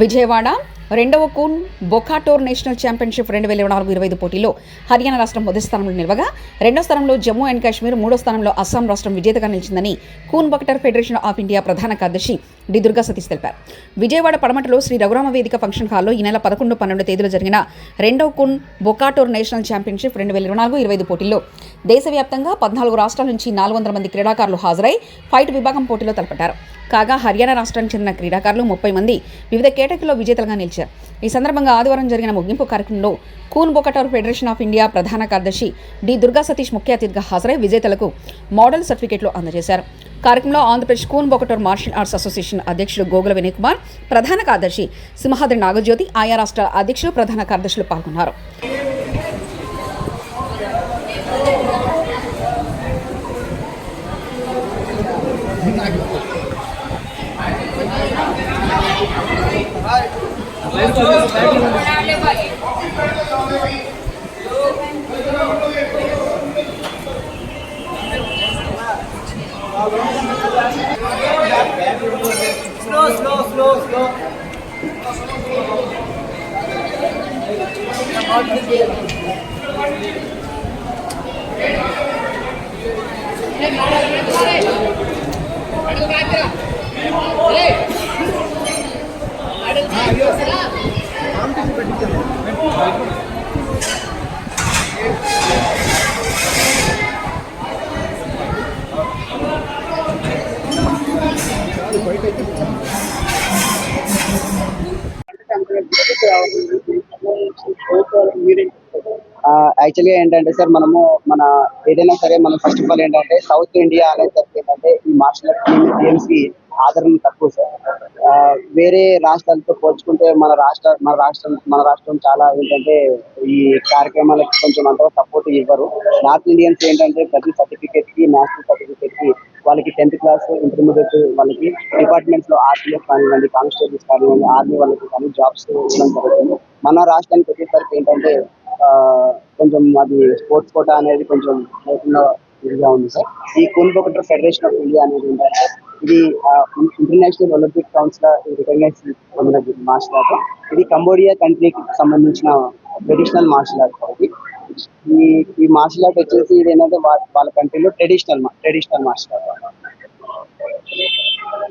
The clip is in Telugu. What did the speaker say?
విజయవాడ రెండవ కూన్ బొకాటోర్ నేషనల్ ఛాంపియన్షిప్ రెండు వేల ఇరవై నాలుగు ఇరవై ఐదు పోటీలో హర్యానా రాష్ట్రం మొదటి స్థానంలో నిలవగా రెండో స్థానంలో జమ్మూ అండ్ కాశ్మీర్ మూడో స్థానంలో అస్సాం రాష్ట్రం విజేతగా నిలిచిందని Kun Bokator Federation of India ప్రధాన కార్యదర్శి డి దుర్గా సతీష్ తెలిపారు. విజయవాడ పడమటలో శ్రీ రఘురామ వేదిక ఫంక్షన్ హాల్లో ఈ నెల పదకొండు పన్నెండు తేదీలో జరిగిన రెండవ కూన్ బొకాటోర్ నేషనల్ ఛాంపియన్షిప్ రెండు వేల ఇరవై నాలుగు ఇరవై ఐదు పోటీల్లో దేశవ్యాప్తంగా పద్నాలుగు రాష్ట్రాల నుంచి నాలుగు వందల మంది క్రీడాకారులు హాజరై ఫైట్ విభాగం పోటీలో తలపెట్టారు కాగా హర్యానా రాష్ట్రానికి చెందిన క్రీడాకారులు ముప్పై మంది వివిధ కేటగిరీలో విజేతలుగా నిలిచారు. ఈ సందర్భంగా ఆదివారం జరిగిన ముగింపు కార్యక్రమంలో Kun Bokator Federation of India ప్రధాన కార్యదర్శి డి దుర్గా సతీష్ ముఖ్య అతిథిగా హాజరై విజేతలకు మోడల్ సర్టిఫికెట్లు అందజేశారు. కార్యక్రమంలో Andhra Pradesh Kun Bokator martial arts association అధ్యక్షులు గోగుల వినయ్ కుమార్ ప్రధాన కార్యదర్శి సింహాద్రి నాగజ్యోతి ఆయా రాష్ట్రాల అధ్యక్షులు ప్రధాన కార్యదర్శులు పాల్గొన్నారు. స్లో స్లో స్లో స్లో అడుగు అడుగు slow. యాక్చువల్గా ఏంటంటే సార్ మనము మన ఏదైనా సరే మనం ఫస్ట్ ఆఫ్ ఆల్ ఏంటంటే సౌత్ ఇండియా అనేసరికి ఏంటంటే ఈ మార్షల్ ఆర్ట్స్ గేమ్స్కి ఆదరణ తక్కువ సార్. ఆ, వేరే రాష్ట్రాలతో పోల్చుకుంటే మన రాష్ట్ర మన రాష్ట్రం మన రాష్ట్రం చాలా ఏంటంటే ఈ కార్యక్రమాలకు కొంచెం అంత సపోర్ట్ ఇవ్వరు. నార్త్ ఇండియన్స్ ఏంటంటే ప్రతి సర్టిఫికేట్కి నేషనల్ సర్టిఫికేట్కి వాళ్ళకి టెన్త్ క్లాస్ ఇంటర్మీడియట్ వాళ్ళకి డిపార్ట్మెంట్స్లో ఆర్టీఎఫ్ కానివ్వండి కానిస్టేబుల్స్ కానివ్వండి ఆర్మీ వాళ్ళకి కానీ జాబ్స్ ఇవ్వడం జరుగుతుంది. మన రాష్ట్రానికి వచ్చేసరికి ఏంటంటే కొంచెం అది స్పోర్ట్స్ కోట అనేది కొంచెం లేకుండా ఇదిగా ఉంది సార్. ఈ కున్బొకటర్ ఫెడరేషన్ ఆఫ్ ఇండియా అనేది ఏంటంటే ఇది ఇంటర్నేషనల్ ఒలింపిక్ కౌన్సిల్ రికగ్నైజ్ పొందిన మార్షల్ ఆర్ట్. ఇది కంబోడియా కంట్రీకి సంబంధించిన ట్రెడిషనల్ మార్షల్ ఆర్ట్ ఇది. ఈ ఈ మార్షల్ ఆర్ట్ వచ్చేసి ఇది ఏంటంటే వాళ్ళ వాళ్ళ కంట్రీలో ట్రెడిషనల్ ట్రెడిషనల్ మార్షల్ ఆర్ట్.